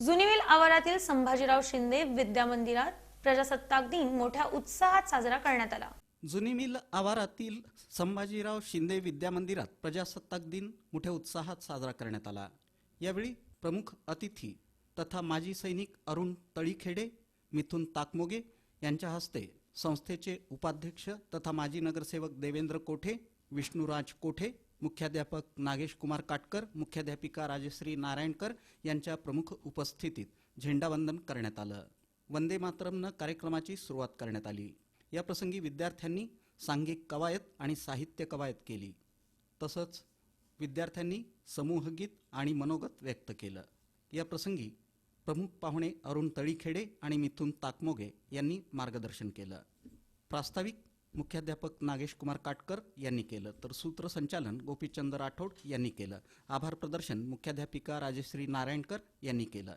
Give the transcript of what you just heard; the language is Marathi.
जुनीविल आवारातील संभाजीराव शिंदे विद्या मंदिरात प्रजासत्ताक दिन मोठ्या उत्साहात साजरा करण्यात आला. जुनी मिल आवारातील संभाजीराव शिंदे विद्या मंदिरात प्रजासत्ताक दिन मोठ्या उत्साहात साजरा करण्यात आला. यावेळी प्रमुख अतिथी तथा माजी सैनिक अरुण तळीखेडे मिथुन ताकमोगे यांच्या हस्ते संस्थेचे उपाध्यक्ष तथा माजी नगरसेवक देवेंद्र कोठे विष्णुराज कोठे मुख्याध्यापक नागेश कुमार काटकर मुख्याध्यापिका राजश्री नारायणकर यांच्या प्रमुख उपस्थितीत झेंडावंदन करण्यात आलं. वंदे मातरमनं कार्यक्रमाची सुरुवात करण्यात आली. या प्रसंगी विद्यार्थ्यांनी सांघिक कवायत आणि साहित्य कवायत केली. तसंच विद्यार्थ्यांनी समूहगीत आणि मनोगत व्यक्त केलं. या प्रसंगी प्रमुख पाहुणे अरुण तळीखेडे आणि मिथुन ताकमोगे यांनी मार्गदर्शन केलं. प्रास्ताविक मुख्याध्यापक नागेश कुमार काटकर यांनी केलं. तर सूत्रसंचालन गोपीचंद राठोड यांनी केलं. आभार प्रदर्शन मुख्याध्यापिका राजश्री नारायणकर यांनी केलं.